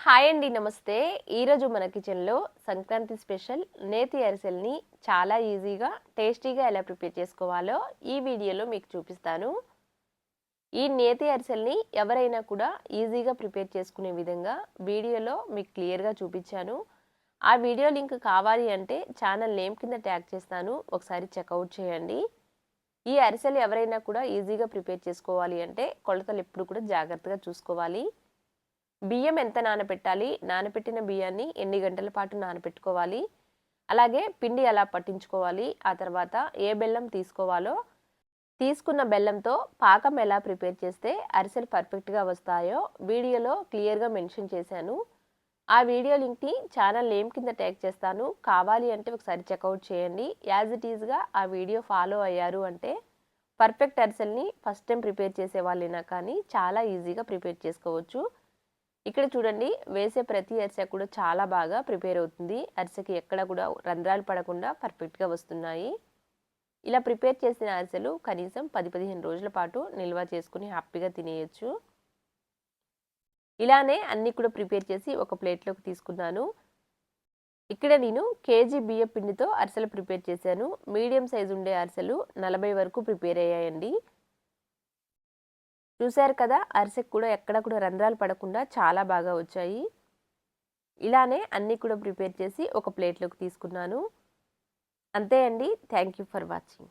Hi అండి నమస్తే. ఈరోజు మన కిచెన్లో సంక్రాంతి స్పెషల్ నేతి అరిసెల్ని చాలా ఈజీగా టేస్టీగా ఎలా ప్రిపేర్ చేసుకోవాలో ఈ వీడియోలో మీకు చూపిస్తాను. ఈ నేతి అరిసెల్ని ఎవరైనా కూడా ఈజీగా ప్రిపేర్ చేసుకునే విధంగా వీడియోలో మీకు క్లియర్గా చూపించాను. ఆ వీడియో లింక్ కావాలి అంటే ఛానల్ నేమ్ కింద ట్యాగ్ చేస్తాను. ఒకసారి చెక్అవుట్ చేయండి. ఈ అరిసెలు ఎవరైనా కూడా ఈజీగా ప్రిపేర్ చేసుకోవాలి అంటే కొలతలు ఎప్పుడు కూడా జాగ్రత్తగా చూసుకోవాలి. బియ్యం ఎంత నానబెట్టాలి నానబెట్టిన బియ్యాన్ని ఎన్ని గంటల పాటు నానబెట్టుకోవాలి అలాగే పిండి ఎలా పట్టించుకోవాలి? ఆ తర్వాత ఏ బెల్లం తీసుకోవాలో? తీసుకున్న బెల్లంతో పాకం ఎలా ప్రిపేర్ చేస్తే అరిసెలు పర్ఫెక్ట్గా వస్తాయో వీడియోలో క్లియర్గా మెన్షన్ చేశాను. ఆ వీడియో లింక్ని ఛానల్ నేమ్ కింద ట్యాగ్ చేస్తాను. కావాలి అంటే ఒకసారి చెక్అవుట్ చేయండి. యాజ్ ఇట్ ఈజ్గా ఆ వీడియో ఫాలో అయ్యారు అంటే పర్ఫెక్ట్ అరిసెల్ని ఫస్ట్ టైం ప్రిపేర్ చేసే వాళ్ళైనా కానీ చాలా ఈజీగా ప్రిపేర్ చేసుకోవచ్చు. ఇక్కడ చూడండి వేసే ప్రతి అరిసె కూడా చాలా బాగా ప్రిపేర్ అవుతుంది. అరిసెకి ఎక్కడ కూడా రంధ్రాలు పడకుండా పర్ఫెక్ట్గా వస్తున్నాయి. ఇలా ప్రిపేర్ చేసిన అరిసెలు కనీసం పది పదిహేను రోజుల పాటు నిల్వ చేసుకుని హ్యాపీగా తినేయచ్చు. ఇలానే అన్నీ కూడా ప్రిపేర్ చేసి ఒక ప్లేట్లోకి తీసుకున్నాను. ఇక్కడ నేను కేజీ బియ్య పిండితో అరిసెలు ప్రిపేర్ చేశాను. మీడియం సైజు ఉండే అరిసెలు నలభై వరకు ప్రిపేర్ అయ్యాయండి. చూశారు కదా అరిసెకు కూడా ఎక్కడ కూడా రంధ్రాలు పడకుండా చాలా బాగా వచ్చాయి. ఇలానే అన్నీ కూడా ప్రిపేర్ చేసి ఒక ప్లేట్లోకి తీసుకున్నాను. అంతే అండి. Thank you for watching.